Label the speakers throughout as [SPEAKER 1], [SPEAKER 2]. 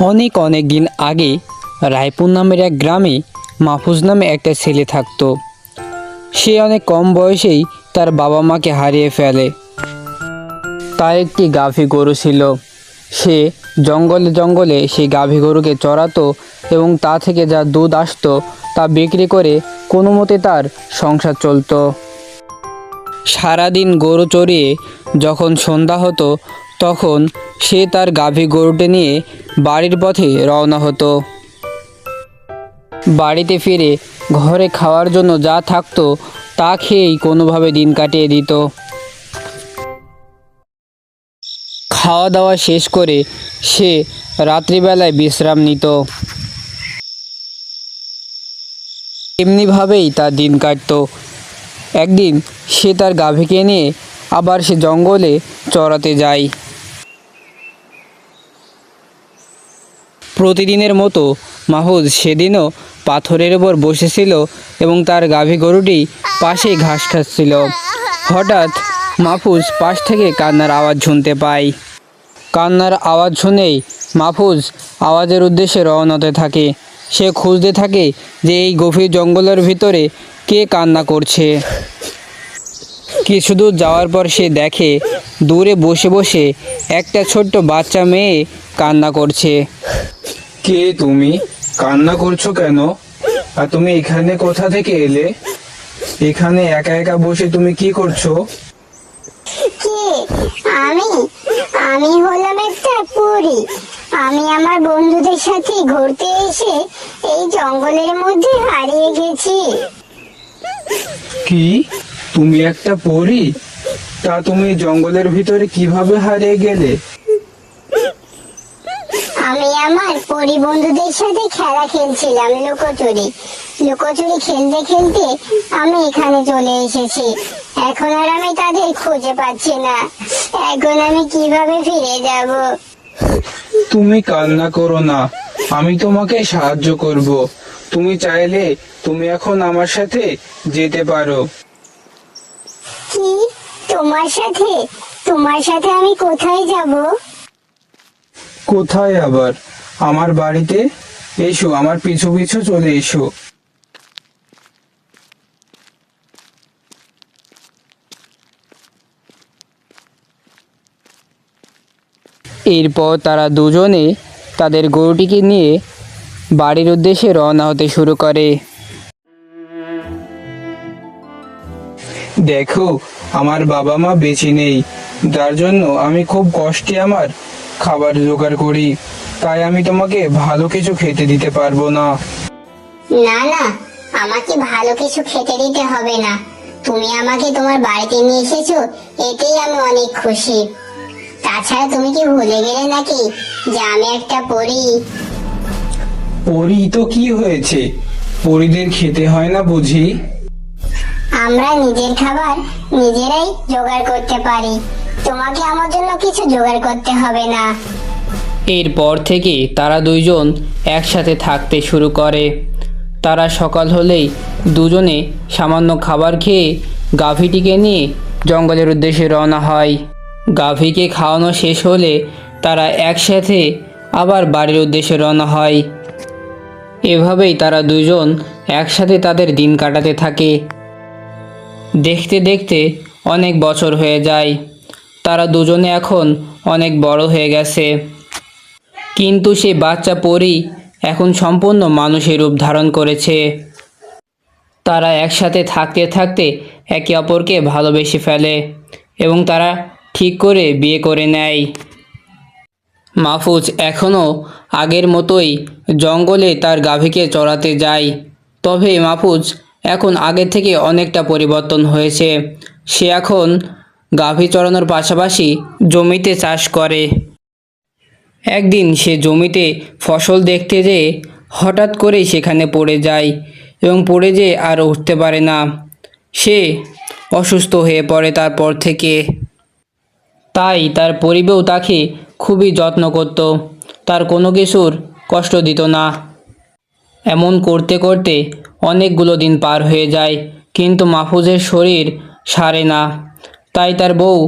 [SPEAKER 1] অনেক অনেক দিন আগে রায়পুর নামের এক গ্রামে মাহফুজ নামে একটা ছেলে থাকতো। সে অনেক কম বয়সেই তার বাবা মাকে হারিয়ে ফেলে। তার একটি গাভী গরু ছিল। সে জঙ্গলে জঙ্গলে সেই গাভী গরুকে চড়াতো এবং তা থেকে যা দুধ আসতো তা বিক্রি করে কোনো মতে তার সংসার চলতো। সারাদিন গরু চড়িয়ে যখন সন্ধ্যা হতো তখন সে তার গাভী গরুটি নিয়ে বাড়ির পথে রওনা হতো। বাড়িতে ফিরে ঘরে খাওয়ার জন্য যা থাকতো, তা খেয়েই কোনোভাবে দিন কাটিয়ে দিত। খাওয়া দাওয়া শেষ করে সে রাত্রিবেলায় বিশ্রাম নিত। এমনিভাবেই তার দিন কাটতো। একদিন সে তার গাভীকে নিয়ে আবার সে জঙ্গলে চড়াতে যায়। প্রতিদিনের মতো মাহুদ সেদিনও পাথরের ওপর বসেছিল এবং তার গাভী গরুটি পাশেই ঘাস খাচ্ছিল। হঠাৎ মাহফুজ পাশ থেকে কান্নার আওয়াজ শুনতে পায়। কান্নার আওয়াজ শুনেই মাহফুজ আওয়াজের উদ্দেশ্যে রওনা হতে থাকে। সে খুঁজতে থাকে যে এই গভীর জঙ্গলের ভিতরে কে কান্না করছে। কিছু দূর যাওয়ার পর সে দেখে দূরে বসে বসে একটা ছোট্ট বাচ্চা মেয়ে কান্না করছে।
[SPEAKER 2] কে তুমি? কান্না করছ কেন? আর তুমি এখানে কোথা থেকে এলে? এখানে একা একা বসে তুমি কি করছ?
[SPEAKER 3] কে? আমি? আমি হলাম একটা পরী আমি আমার বন্ধুদের সাথে ঘুরতে এসে এই জঙ্গলের মধ্যে হারিয়ে গেছি।
[SPEAKER 2] কি? তুমি একটা পরী তা তুমি জঙ্গলের ভিতরে কীভাবে হারিয়ে গেলে?
[SPEAKER 3] আমি আমার পরী বন্ধুদের সাথে খেলা খেলছিলাম লুকোচুরি। লুকোচুরি খেলতে খেলতে আমি এখানে চলে এসেছি। এখন আর আমি তাদের খুঁজে পাচ্ছি না। এখন আমি কীভাবে ফিরে যাব?
[SPEAKER 2] তুমি কান্না করো না। আমি তোমাকে সাহায্য করব। তুমি চাইলে তুমি এখন আমার সাথে যেতে পারো।
[SPEAKER 3] কি? তোমার সাথে? তোমার সাথে আমি কোথায় যাব?
[SPEAKER 2] কোথায় আবার? আমার বাড়িতে এসো, আমার পিছু পিছু চলে এসো।
[SPEAKER 1] এরপর তারা দুজনে তাদের গরুটিকে নিয়ে বাড়ির উদ্দেশ্যে রওনা হতে শুরু করে।
[SPEAKER 2] দেখো, আমার বাবা মা বেঁচে নেই। যার জন্য আমি খুব কষ্টে আমার খাবার জোগাড় করি। তাই আমি তোমাকে ভালো কিছু খেতে দিতে পারব না।
[SPEAKER 3] না না আমাকে ভালো কিছু খেতে দিতে হবে না। তুমি আমাকে তোমার বাড়িতে নিয়ে এসেছ এতেই আমি অনেক খুশি। তাছাড়া তুমি কি ভুলে গেলে নাকি যে আমি একটা পরী?
[SPEAKER 2] পরি তো কি হয়েছে? পরিদের খেতে হয় না বুঝি?
[SPEAKER 3] আমরা নিজের খাবার নিজেরাই জোগাড় করতে পারি। তোমাকে আমার জন্য কিছু জোগাড় করতে হবে না।
[SPEAKER 1] এরপর থেকে তারা দুইজন একসাথে থাকতে শুরু করে। তারা সকাল হলেই দুজনে সামান্য খাবার খেয়ে গাভীটিকে নিয়ে জঙ্গলের উদ্দেশ্যে রওনা হয়। গাভীকে খাওয়ানো শেষ হলে তারা একসাথে আবার বাড়ির উদ্দেশ্যে রওনা হয়। এভাবেই তারা দুজন একসাথে তাদের দিন কাটাতে থাকে। দেখতে দেখতে অনেক বছর হয়ে যায়। তারা দুজনে এখন অনেক বড় হয়ে গেছে। কিন্তু সে বাচ্চা পরী এখন সম্পূর্ণ মানুষের রূপ ধারণ করেছে। তারা একসাথে থাকতে থাকতে একে অপরকে ভালোবেসে ফেলে এবং তারা ঠিক করে বিয়ে করে নেয়। মাহফুজ এখনও আগের মতোই জঙ্গলে তার গাভীকে চড়াতে যায়। তবে মাহফুজ এখন আগের থেকে অনেকটা পরিবর্তন হয়েছে। সে এখন গাভী চড়ানোর পাশাপাশি জমিতে চাষ করে। একদিন সে জমিতে ফসল দেখতে যেয়ে হঠাৎ করেই সেখানে পড়ে যায় এবং পড়ে যেয়ে আর উঠতে পারে না। সে অসুস্থ হয়ে পড়ে তারপর থেকে। তাই তার পরিবেও তাকে খুবই যত্ন করত, তার কোনো কিছুর কষ্ট দিত না। এমন করতে করতে অনেকগুলো দিন পার হয়ে যায়, কিন্তু মাহফুজের শরীর সারে না। তাই তার বউ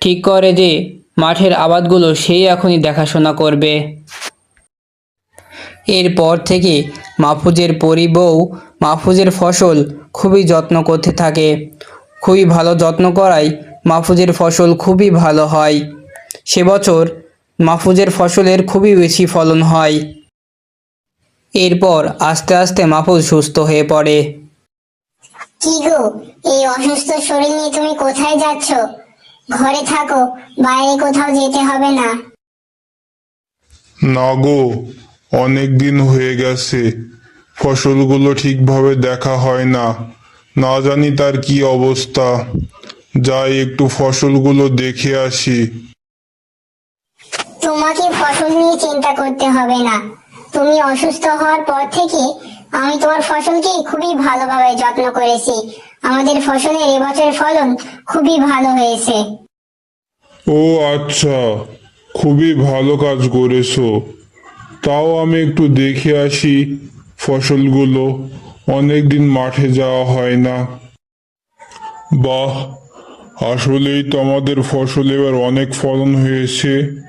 [SPEAKER 1] ঠিক করে যে মাঠের আবাদগুলো সেই এখনই দেখাশোনা করবে। এরপর থেকে মাহফুজের পরিবউ মাহফুজের ফসল খুবই যত্ন করতে থাকে। খুবই ভালো যত্ন করায় মাহফুজের ফসল খুবই ভালো হয়। সে বছর মাহফুজের ফসলের খুবই বেশি ফলন হয়। এরপর আস্তে আস্তে মাহফুজ সুস্থ হয়ে পড়ে।
[SPEAKER 3] কি গো এই অসুস্থ শরীর নিয়ে তুমি কোথায় যাচ্ছ? ঘরে থাকো বাইরে কোথাও যেতে হবে না।
[SPEAKER 4] না গো অনেক দিন হয়ে গেছে। ফসলগুলো ঠিকভাবে দেখা হয় না। না জানি তার কি অবস্থা। যাই একটু ফসলগুলো দেখে আসি।
[SPEAKER 3] তোমাকে ফসল নিয়ে চিন্তা করতে হবে না। তুমি অসুস্থ হওয়ার পর থেকে আমি তোমার ফসলকে খুবই ভালোভাবে যত্ন করেছি। আমাদের ফসলের এবছর ফলন খুবই ভালো হয়েছে।
[SPEAKER 4] ও আচ্ছা খুবই ভালো কাজ করেছ। তাও আমি একটু দেখে আসি ফসলগুলো। অনেক দিন মাঠে যাওয়া হয় না। বাহ, আসলেই তো আমাদের ফসল এবার অনেক ফলন হয়েছে।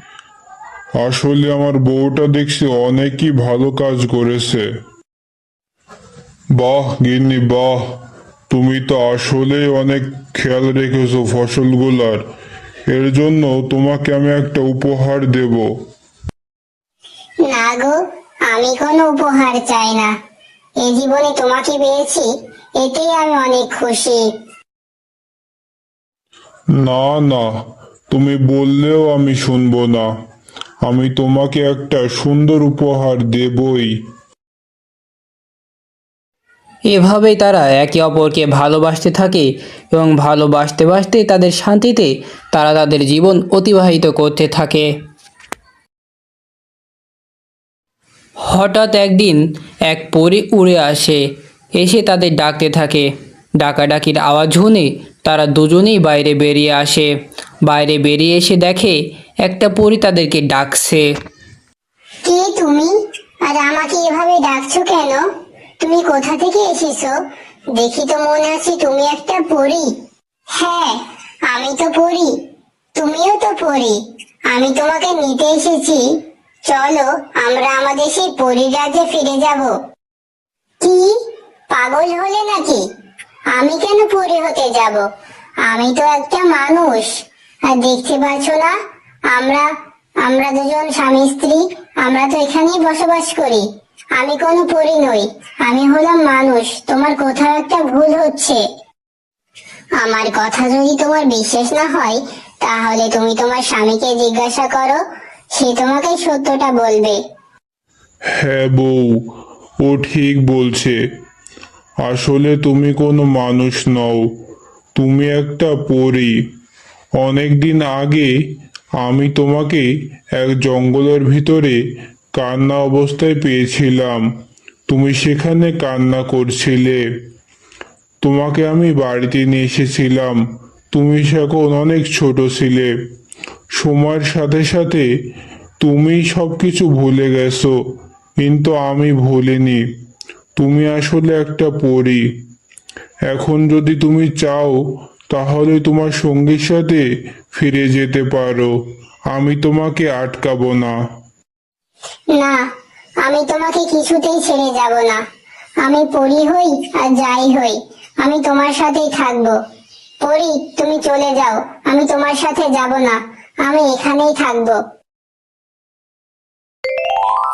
[SPEAKER 4] আসলে আমার বউটা দেখছি অনেকই ভালো কাজ করেছে। বাহ গিন্নি বাহ। তুমি তো আসলেই অনেক খেয়াল রেখেছো ফসলগুলার। এর জন্য তোমাকে আমি একটা উপহার দেব।
[SPEAKER 3] না গো আমি কোনো উপহার চাই না। এই জীবনে তোমাকে পেয়েছি এতেই আমি অনেক খুশি।
[SPEAKER 4] না না তুমি বললেও আমি শুনব না। আমি তোমাকে একটা সুন্দর উপহার দেবই।
[SPEAKER 1] এভাবেই তারা একে অপরকে ভালোবাসতে থাকে এবং ভালোবাসতে বাসতে তাদের শান্তিতে তারা তাদের জীবন অতিবাহিত করতে থাকে। হঠাৎ একদিন এক পরী উড়ে আসে, এসে তাদের ডাকতে থাকে। ডাকাডাকির আওয়াজ শুনে তারা দুজনেই বাইরে বেরিয়ে আসে। বাইরে বেরিয়ে এসে দেখে একটা পরী তাদেরকে ডাকছে।
[SPEAKER 3] কে তুমি? আর আমাকে এভাবে ডাকছো কেন? তুমি কোথা থেকে এসেছ? দেখি তো মনে আছে তুমি একটা পরী। হ্যাঁ আমি তো পড়ি তুমিও তো পড়ি আমি তোমাকে নিতে এসেছি। চলো, আমরা আমাদের সেই পরীর রাজ্যে ফিরে যাব। কি? পাগল হলে নাকি? আমি কেন পরী হতে যাব? আমি তো একটা মানুষ। আর দেখতে পাচ্ছ না, আমরা আমরা দুজন স্বামী স্ত্রী, আমরা তো এখানেই বসবাস করি। আমি কোনো পরী নই। আমি হলাম মানুষ। তোমার কোথাও একটা ভুল হচ্ছে। আমার কথা যদি তোমার বিশ্বাস না হয়, তাহলে তুমি তোমার স্বামীকে জিজ্ঞাসা করো। সে তোমাকে সত্যটা বলবে।
[SPEAKER 4] হ্যাঁ বউ, ও ঠিক বলছে। আসলে তুমি কোনো মানুষ নও, তুমি একটা পরী। অনেক দিন আগে আমি তোমাকে এক জঙ্গলের ভিতরে কান্না অবস্থায় পেয়েছিলাম। তুমি সেখানে কান্না করছিলে। তোমাকে আমি বাড়িতে নিয়ে এসেছিলাম। তুমি সেখন অনেক ছোট ছিলে। সময়ের সাথে সাথে তুমি সব কিছু ভুলে গেছো, কিন্তু আমি ভুলিনি। তুমি আসলে একটা পরী। এখন যদি তুমি চাও, তাহলে তোমার সঙ্গীর সাথে ফিরে যেতে পারো। আমি তোমাকে আটকাবো না।
[SPEAKER 3] না, আমি তোমাকে কিছুতেই ছেড়ে যাব না। আমি পরি হই আর যাই হই। আমি তোমার সাথেই থাকব। পরি, তুমি চলে যাও। আমি তোমার সাথে যাব না। আমি এখানেই থাকব।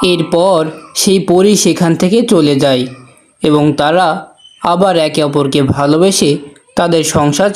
[SPEAKER 1] এরপর সেই পরী সেখান থেকে চলে যায় এবং তারা আবার একে অপরকে ভালোবেসে তাদের সংসার